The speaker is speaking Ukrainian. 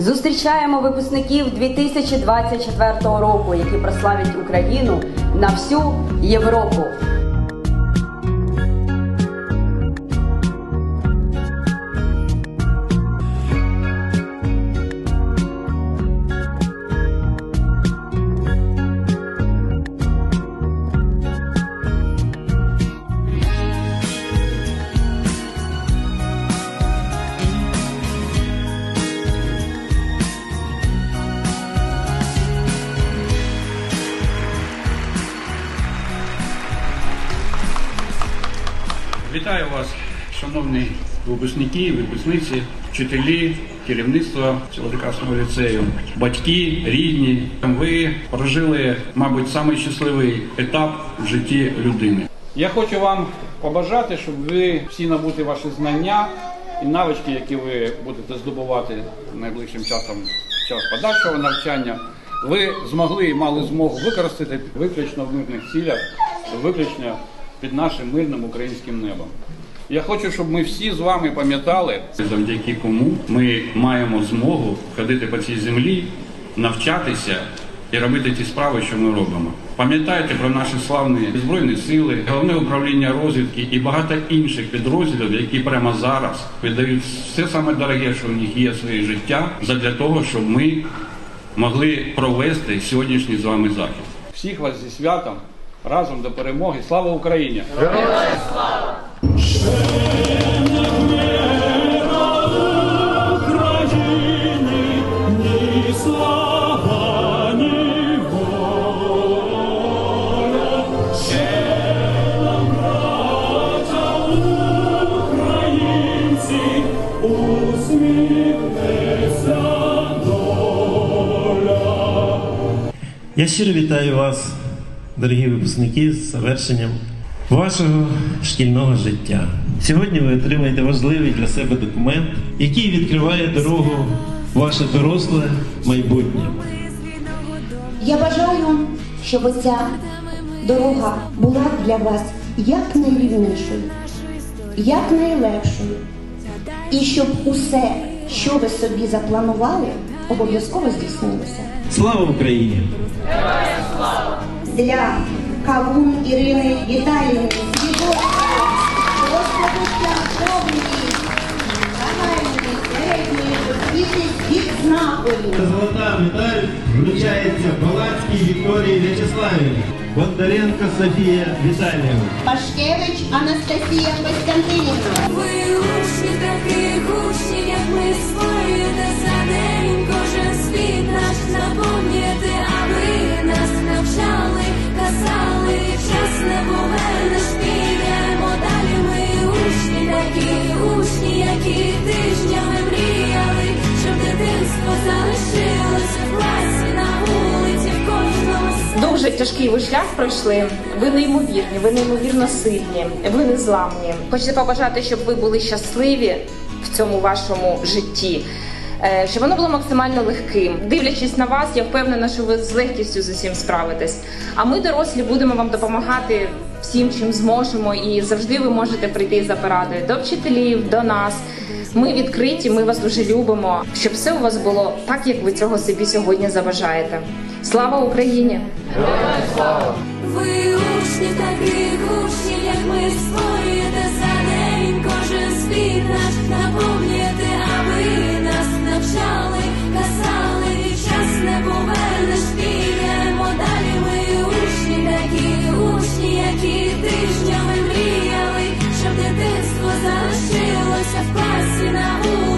Зустрічаємо випускників 2024 року, які прославлять Україну на всю Європу. Вітаю вас, шановні випускники, випускниці, вчителі, керівництво цього прекрасного ліцею, батьки, рідні. Ви прожили, мабуть, самий щасливий етап в житті людини. Я хочу вам побажати, щоб ви всі набути ваші знання і навички, які ви будете здобувати найближчим часом під час подальшого навчання, ви змогли і мали змогу використати виключно в мирних цілях, виключно під нашим мирним українським небом. Я хочу, щоб ми всі з вами пам'ятали, Завдяки кому ми маємо змогу ходити по цій землі, навчатися і робити ті справи, що ми робимо. Пам'ятайте про наші славні збройні сили, головне управління розвідки і багато інших підрозділів, які прямо зараз віддають все саме дороге, що в них є своє життя, задля того, щоб ми могли провести сьогоднішній з вами захід. всіх вас зі святом разом до перемоги. Слава Україні! Ні слава. Я щиро вітаю вас, дорогі випускники, з завершенням вашого шкільного життя. Сьогодні ви отримаєте важливий для себе документ, який відкриває дорогу в ваше доросле майбутнє. Я бажаю, щоб ця дорога була для вас як найрівнішою, як найлегшою. І щоб усе, що ви собі запланували, обов'язково здійснилося. Слава Україні! Для Кавун Ірини відзнакою. Золота медаль вручається Балацькій Вікторії В'ячеславівні, Бондаренко Софія Віталіївна. Пашкевич Анастасія Костянтинівна. Ви учні таких учнів, як ми створюєте за які тижнями мріяли, щоб дитинство залишилося в класі на вулиці в кожному Дуже тяжкий ви шлях пройшли. Ви неймовірні, ви неймовірно сильні, ви незламні. Хочеться побажати, щоб ви були щасливі в цьому вашому житті. е, Щоб воно було максимально легким. Дивлячись на вас, я впевнена, що ви з легкістю з усім справитесь. А ми, дорослі, будемо вам допомагати всім, чим зможемо, і завжди ви можете прийти за порадою до вчителів, до нас. Ми відкриті, ми вас дуже любимо, щоб все у вас було так, як ви цього собі сьогодні заважаєте. Слава Україні! Ви учні таких учні, як ми створюєте мріяли, щоб дитинство